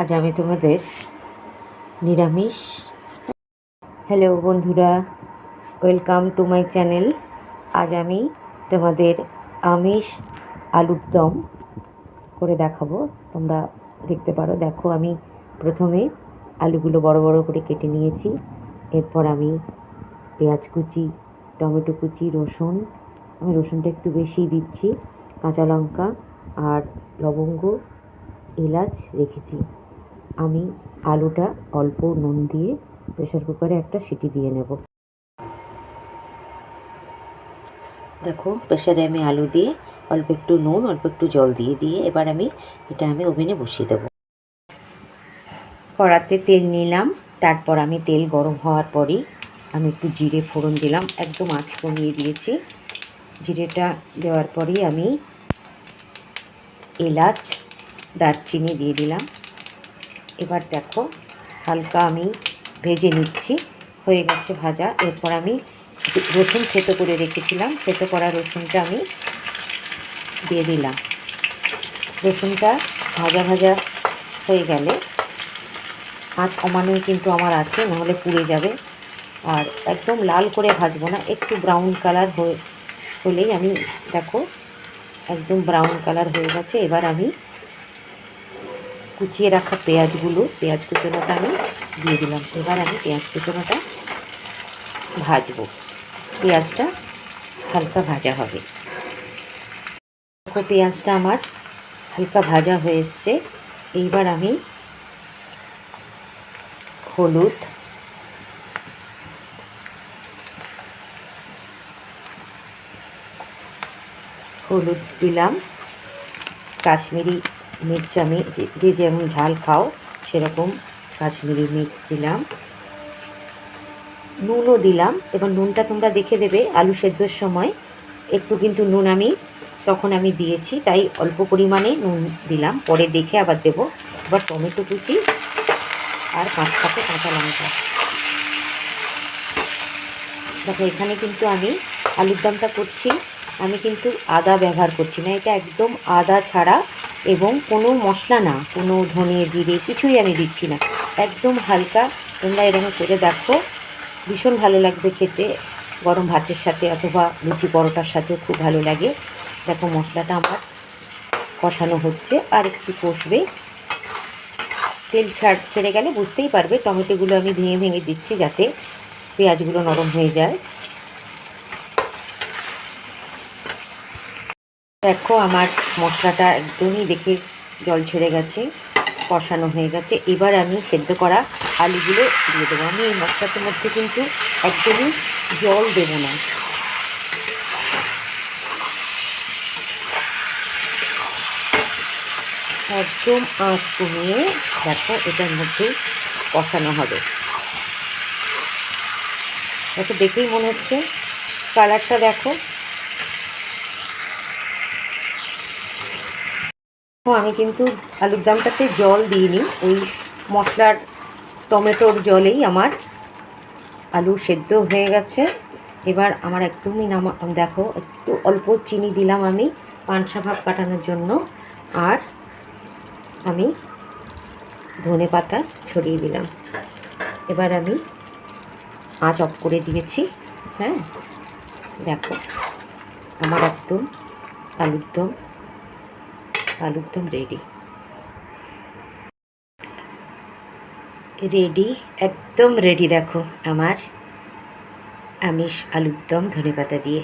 আজ আমি তোমাদের নিরামিষ। হ্যালো বন্ধুরা ওয়েলকাম টু মাই চ্যানেল আজ আমি তোমাদের আমিষ আলুর দম করে দেখাবো। তোমরা দেখতে পারো, দেখো আমি প্রথমে আলুগুলো বড় বড় করে কেটে নিয়েছি। এরপর আমি পেঁয়াজ কুচি, টমেটো কুচি, রসুন। আমি রসুনটা একটু বেশি দিচ্ছি, কাঁচা লঙ্কা আর লবঙ্গ, এলাচ রেখেছি। আমি আলুটা অল্প নুন দিয়ে প্রেশার কুকারে একটা সিটি দিয়ে নেব। দেখো প্রেশারে আমি আলু দিয়ে অল্প একটু নুন, অল্প একটু জল দিয়ে দিয়ে এবার আমি এটা আমি ওভেনে বসিয়ে দেবো। কড়াতে তেল নিলাম, তারপর আমি তেল গরম হওয়ার পরই আমি একটু জিরে ফোড়ন দিলাম, একদম আঁচ কমিয়ে দিয়েছি। জিরেটা দেওয়ার পরেই আমি এলাচ, দারচিনি দিয়ে দিলাম। এবার দেখো, হালকা আমি ভেজে নিচ্ছি। হয়ে গেছে ভাজা। এরপর আমি রসুন থেতো করে রেখেছিলাম। থেতো করা রসুনটা আমি দিয়ে দিলাম। রসুনটা ভাজা ভাজা হয়ে গেলে আঁচ কমানোই কিন্তু আমার আছে, নাহলে পুড়ে যাবে। আর একদম লাল করে ভাজবো না, একটু ব্রাউন কালার হয়ে হলেই আমি দেখো, একদম ব্রাউন কালার হয়ে গেছে। এবার আমি কুচিয়ে রাখা পেঁয়াজগুলো, পেঁয়াজ কুচোনোটা আমি দিয়ে দিলাম। এবার আমি পেঁয়াজ কুচোনোটা ভাজবো। পেঁয়াজটা হালকা ভাজা হবে। পেঁয়াজটা আমার হালকা ভাজা হয়ে এসছে। এইবার আমি হলুদ হলুদ দিলাম। কাশ্মীরি মির্চ আমি যে যেমন ঝাল খাও, সেরকম কাশ্মীরি মির্চ দিলাম। নুনও দিলাম। এবার নুনটা তোমরা দেখে দেবে আলু সেদ্ধর সময়। একটু কিন্তু নুন আমি তখন আমি দিয়েছি, তাই অল্প পরিমাণে নুন দিলাম। পরে দেখে আবার দেব। এবার টমেটো কুচি আর পাঁচ পাতে কাঁচা লঙ্কা। দেখো, এখানে কিন্তু আমি আলুর দমটা করছি। আমি কিন্তু আদা ব্যবহার করছি না, এটা একদম আদা ছাড়া এবং কোনো মশলা না, কোনো ধনে, জিরে কিছুই আমি দিচ্ছি না। একদম হালকা, তোমরা এরকম করে দেখো, ভীষণ ভালো লাগবে খেতে। গরম ভাতের সাথে অথবা লুচি পরোটার সাথেও খুব ভালো লাগে। দেখো মশলাটা আমার কষানো হচ্ছে আর একটু কষবে। তেল ছাড়, ছেড়ে গেলে বুঝতেই পারবে, টমেটোগুলো আমি ভেঙে ভেঙে দিচ্ছি যাতে পেঁয়াজগুলো নরম হয়ে যায়। দেখো, আমার মশলাটা একদমই দেখে জল ছেড়ে গেছে, কষানো হয়ে গেছে। এবার আমি সেদ্ধ করা আলুগুলো দিয়ে দেবো। আমি এই মশলাটার মধ্যে কিন্তু একদমই জল দেবো না। একদম আঁচ কমিয়ে দেখো, এটার মধ্যে কষানো হবে। দেখো, দেখেই মনে হচ্ছে কালারটা দেখো। আমি কিন্তু আলুর দামটাতে জল দিইনি। ওই মশলার, টমেটোর জলেই আমার আলু সেদ্ধ হয়ে গেছে। এবার আমার একদমই নামা, দেখো, একটু অল্প চিনি দিলাম আমি পানসা ভাব কাটানোর জন্য। আর আমি ধনে পাতা ছড়িয়ে দিলাম। এবার আমি আঁচ অফ করে দিয়েছি হ্যাঁ? দেখো, আমার একদম আলুর দম আলুর দম রেডি রেডি একদম রেডি দেখো আমার আমিষ আলুর দম ধনে পাতা দিয়ে।